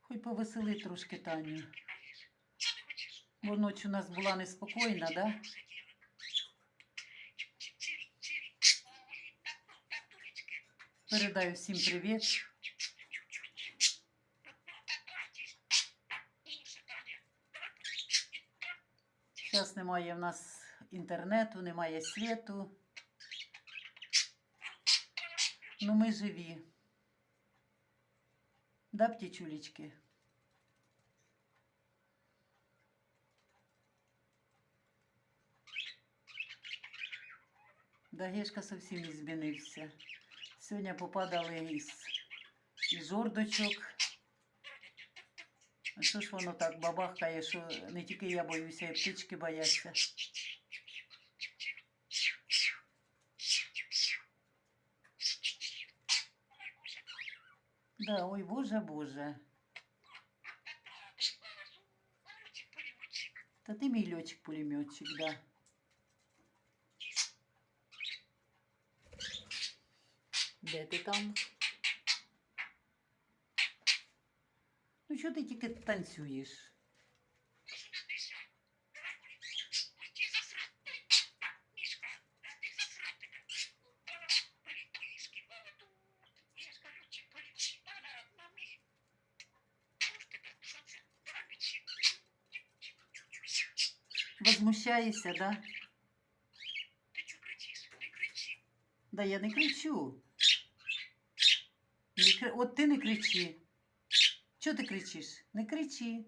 Хоч повесели трошки Таню. Бо ніч у нас була неспокійна, да? Передаю всім привіт. Зараз немає в нас інтернету, немає світу. Ну ми живі. Да, птічулечки? Да, Гешка зовсім не змінився. Сьогодні попадали із, із жордочок. А що ж воно так бабахкає, що не тільки я боюся, і птички бояться. Да, ой, боже, боже. Та ти мій льотчик-пулеметчик, да. Де ти там? Ну що ти тільки танцюєш? Возмущаєшся, да? Да я не кричу. От ти не кричи. Чого ти кричиш? Не кричи.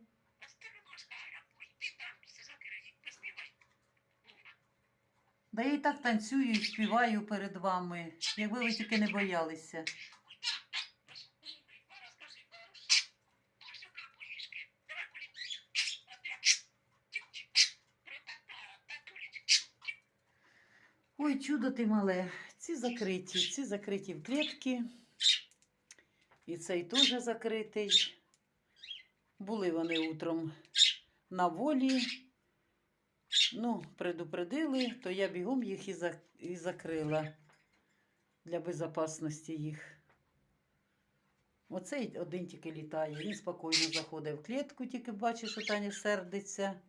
Да я і так танцюю і співаю перед вами, якби ви тільки не боялися. Ой, чудо ти мале. Ці закриті, ці закриті в клітки. І цей теж закритий. Були вони утром на волі. Ну, предупредили, то я бігом їх і, за... і закрила для безпечності їх. Оцей один тільки літає. Він спокійно заходить в клітку, тільки бачить, що Таня сердиться.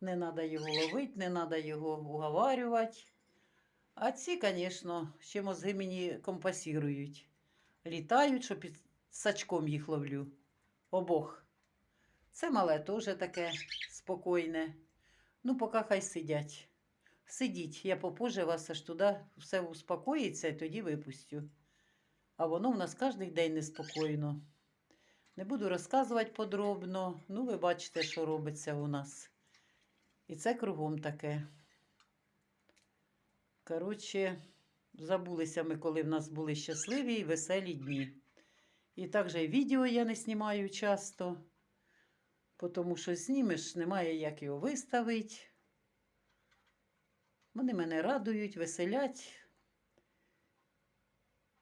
Не треба його ловити, не треба його уговарювати. А ці, звісно, ще мозги мені компасірують. Літають, що під сачком їх ловлю. Обох. Це мале теж таке спокійне. Ну, поки хай сидять. Сидіть, я попозже вас аж туди все успокоїться і тоді випустю. А воно в нас кожен день неспокійно. Не буду розказувати подробно. Ну, ви бачите, що робиться у нас. І це кругом таке. Коротше, забулися ми, коли в нас були щасливі і веселі дні. І також відео я не знімаю часто, тому що знімеш, немає як його виставити. Вони мене радують, веселять.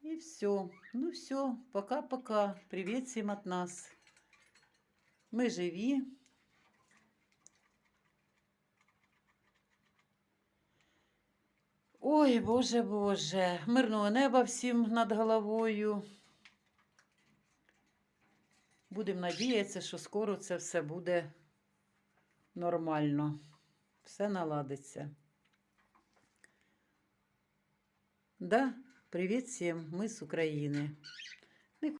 І все. Ну все, пока-пока. Привіт всім від нас. Ми живі. Ой, Боже, Боже, мирного неба всім над головою. Будемо надіятися, що скоро це все буде нормально. Все наладиться. Да, привіт всім, ми з України.